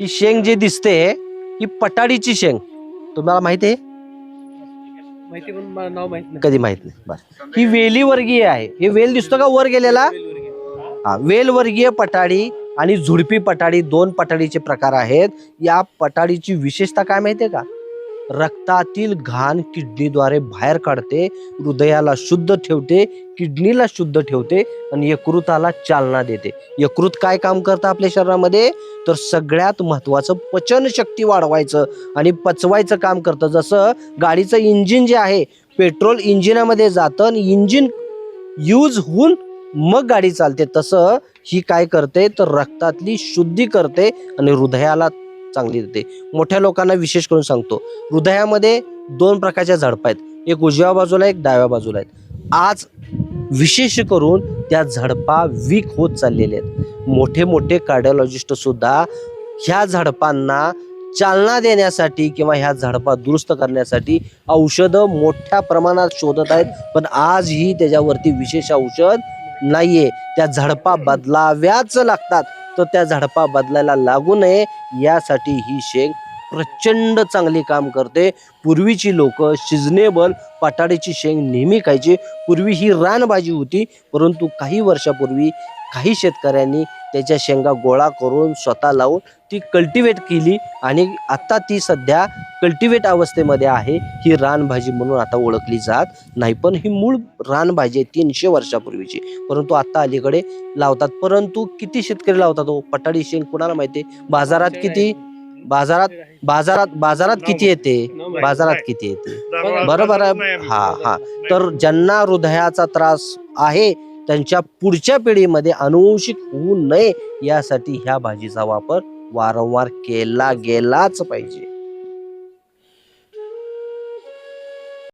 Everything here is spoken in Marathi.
ही शेंग जी दिसते ही पटाडीची शेंग. तुम्हाला माहिती आहे? माहिती पण मला नाव माहीत नाही. कधी माहीत नाही. बरं. ही वेली वर्गीय आहे. हे वेल दिसतो का वर गेलेला? हा वेल वर्गीय पटाडी आणि झुडपी पटाडी दोन पटाडीचे प्रकार आहेत. या पटाडीची विशेषता काय माहितीये का? रक्तातील घाण किडनीद्वारे बाहेर काढते हृदयाला शुद्ध ठेवते किडनीला शुद्ध ठेवते आणि यकृताला चालना देते. यकृत काय काम करतं आपल्या शरीरामध्ये? तर सगळ्यात महत्वाचं पचन शक्ती वाढवायचं आणि पचवायचं काम करतं. जसं गाडीचं इंजिन जे आहे पेट्रोल इंजिनामध्ये जातं आणि इंजिन यूज होऊन मग गाडी चालते. तसं ही काय करते? तर रक्तातली शुद्धी करते आणि हृदयाला चांगली देते. मोठ्या लोकांना विशेष करून सांगतो हृदयामध्ये दोन प्रकारच्या झडपा आहेत एक उजव्या बाजूला एक डाव्या बाजूला आहेत. आज विशेष करून त्या झडपा वीक होत चाललेल्या आहेत. मोठे मोठे कार्डिओलॉजिस्ट सुद्धा ह्या झडपांना चालना देण्यासाठी किंवा ह्या झाडपा दुरुस्त करण्यासाठी औषधं मोठ्या प्रमाणात शोधत आहेत पण आजही त्याच्यावरती विशेष औषध नाहीये. त्या झडपा बदलाव्याच लागतात. तर त्या झडपा बदलायला लागू नये. यासाठी ही शेंग प्रचंड चांगली काम करते. पूर्वीची लोक सिजनेबल पटाडीची शेंग नेहमी खायची. पूर्वी ही रानभाजी होती परंतु काही वर्षापूर्वी काही शेतकऱ्यांनी त्याच्या शेंगा गोळा करून स्वतः लावून ती कल्टिवेट केली आणि आता ती सध्या कल्टिवेट अवस्थेमध्ये आहे. ही रानभाजी म्हणून आता ओळखली जात नाही पण ही मूळ रानभाजी आहे तीनशे वर्षापूर्वीची. परंतु आता अलीकडे लावतात. परंतु किती शेतकरी लावतात हो? पटाडी शेंग कुणाला माहिती आहे? बाजारात किती बाजारात बाजारात बाजारात किती येते? बाजारात किती येते? बरोबर आहे. हा हा. तर ज्यांना हृदयाचा त्रास आहे त्यांच्या पुढच्या पिढीमध्ये अनुवंशिक होऊ नये यासाठी ह्या भाजीचा वापर वारंवार केला गेलाच पाहिजे.